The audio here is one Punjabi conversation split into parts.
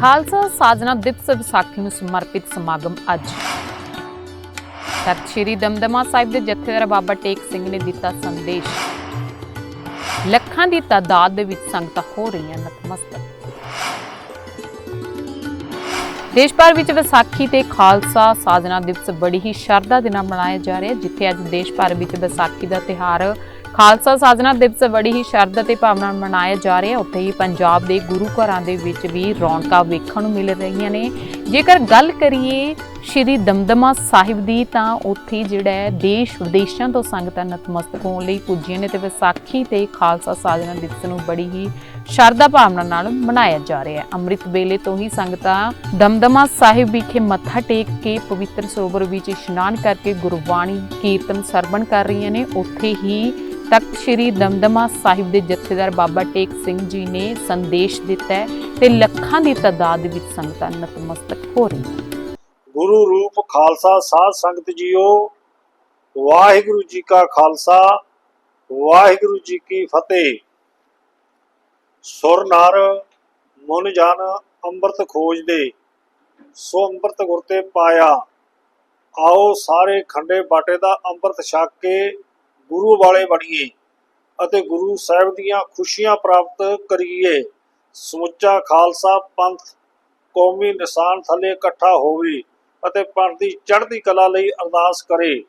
ਖਾਲਸਾ ਸਾਜਨਾ ਦਿਵਸ ਵਿਸਾਖੀ ਨੂੰ ਸਮਰਪਿਤ ਸਮਾਗਮ ਅੱਜ। ਤਖਤ ਸ੍ਰੀ ਦਮਦਮਾ ਸਾਹਿਬ ਦੇ ਜਥੇਦਾਰ ਬਾਬਾ ਟੇਕ ਸਿੰਘ ਨੇ ਦਿੱਤਾ ਸੰਦੇਸ਼। ਲੱਖਾਂ ਦੀ ਤਾਦਾਦ ਦੇ ਵਿੱਚ ਸੰਗਤਾਂ ਹੋ ਰਹੀਆਂ ਨਤਮਸਤਕ। ਦੇਸ਼ ਭਰ ਵਿੱਚ ਵਿਸਾਖੀ ਤੇ ਖਾਲਸਾ ਸਾਜਨਾ ਦਿਵਸ ਬੜੀ ਹੀ ਸ਼ਰਧਾ ਦੇ ਨਾਲ ਮਨਾਇਆ ਜਾ ਰਿਹਾ ਹੈ ਜਿੱਥੇ ਅੱਜ ਦੇਸ਼ ਭਰ ਵਿੱਚ ਵਿਸਾਖੀ ਦਾ ਤਿਹਾਰ ਖਾਲਸਾ ਸਾਜਨਾ ਦਿਵਸ ਬੜੀ ਹੀ ਸ਼ਰਧਾ ਤੇ ਭਾਵਨਾ ਨਾਲ ਮਨਾਇਆ ਜਾ ਰਿਹਾ। ਉੱਥੇ ਹੀ ਪੰਜਾਬ ਦੇ ਗੁਰੂ ਘਰਾਂ ਦੇ ਵਿੱਚ ਵੀ ਰੌਣਕਾਂ ਵੇਖਣ ਨੂੰ ਮਿਲ ਰਹੀਆਂ ਨੇ। ਜੇਕਰ ਗੱਲ ਕਰੀਏ ਸ਼੍ਰੀ ਦਮਦਮਾ ਸਾਹਿਬ ਦੀ, ਤਾਂ ਉੱਥੇ ਜਿਹੜਾ ਹੈ ਦੇਸ਼ ਵਿਦੇਸ਼ਾਂ ਤੋਂ ਸੰਗਤਾਂ ਨਤਮਸਤਕ ਹੋਣ ਲਈ ਪੁੱਜੀਆਂ ਨੇ ਤੇ ਵਿਸਾਖੀ ਤੇ ਖਾਲਸਾ ਸਾਜਨਾ ਦਿਵਸ ਨੂੰ ਬੜੀ ਹੀ ਸ਼ਰਧਾ ਭਾਵਨਾ ਨਾਲ ਮਨਾਇਆ ਜਾ ਰਿਹਾ। ਹੈ ਅੰਮ੍ਰਿਤ ਵੇਲੇ ਤੋਂ ਹੀ ਸੰਗਤਾਂ ਦਮਦਮਾ ਸਾਹਿਬ ਵਿਖੇ ਮੱਥਾ ਟੇਕ ਕੇ ਪਵਿੱਤਰ ਸਰੋਵਰ ਵਿੱਚ ਇਸ਼ਨਾਨ ਕਰਕੇ ਗੁਰਬਾਣੀ ਕੀਰਤਨ ਸਰਵਣ ਕਰ ਰਹੀਆਂ ਨੇ। ਉੱਥੇ ਹੀ ਤਖਤ ਸ੍ਰੀ ਦਮਦਮਾ ਸਾਹਿਬ ਦੇ ਜਥੇਦਾਰ ਬਾਬਾ ਟੇਕ ਸਿੰਘ ਜੀ ਨੇ ਸੰਦੇਸ਼ ਦਿੱਤਾ ਹੈ ਤੇ ਲੱਖਾਂ ਦੀ ਤਾਦਾਦ ਵਿੱਚ ਸੰਗਤਾਂ ਨਤਮਸਤਕ ਹੋ ਰਹੀਆਂ ਗੁਰੂ ਰੂਪ ਖਾਲਸਾ ਸਾਧ ਸੰਗਤ ਜੀਓ, ਵਾਹਿਗੁਰੂ ਜੀ ਕਾ ਖਾਲਸਾ, ਵਾਹਿਗੁਰੂ ਜੀ ਕੀ ਫਤਿਹ। ਸੁਰ ਨਰ, ਮਨ ਜਨ, ਅੰਮ੍ਰਿਤ ਖੋਜਦੇ ਸੋ ਅੰਮ੍ਰਿਤ ਗੁਰ ਤੇ ਪਾਇਆ। ਆਓ ਸਾਰੇ ਖੰਡੇ ਬਾਟੇ ਦਾ ਅੰਮ੍ਰਿਤ ਛਕ ਕੇ ਗੁਰੂ ਵਾਲੇ ਬਣੀਏ ਅਤੇ ਗੁਰੂ ਸਾਹਿਬ ਦੀਆਂ ਖੁਸ਼ੀਆਂ ਪ੍ਰਾਪਤ ਕਰੀਏ। ਸਮੁੱਚਾ ਖਾਲਸਾ ਪੰਥ ਕੌਮੀ ਨਿਸ਼ਾਨ ਥੱਲੇ ਇਕੱਠਾ ਹੋਵੇ ਅਤੇ ਪੰਥ ਦੀ ਚੜ੍ਹਦੀ ਕਲਾ ਲਈ ਅਰਦਾਸ ਕਰੇ।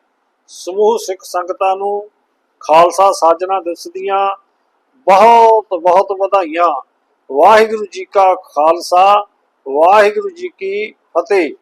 ਸਮੂਹ ਸਿੱਖ ਸੰਗਤਾਂ ਨੂੰ ਖਾਲਸਾ ਸਾਜਨਾ ਦਿਵਸ ਦੀਆਂ ਬਹੁਤ ਬਹੁਤ ਵਧਾਈਆਂ। ਵਾਹਿਗੁਰੂ ਜੀ ਕਾ ਖਾਲਸਾ, ਵਾਹਿਗੁਰੂ ਜੀ ਕੀ ਫਤਿਹ।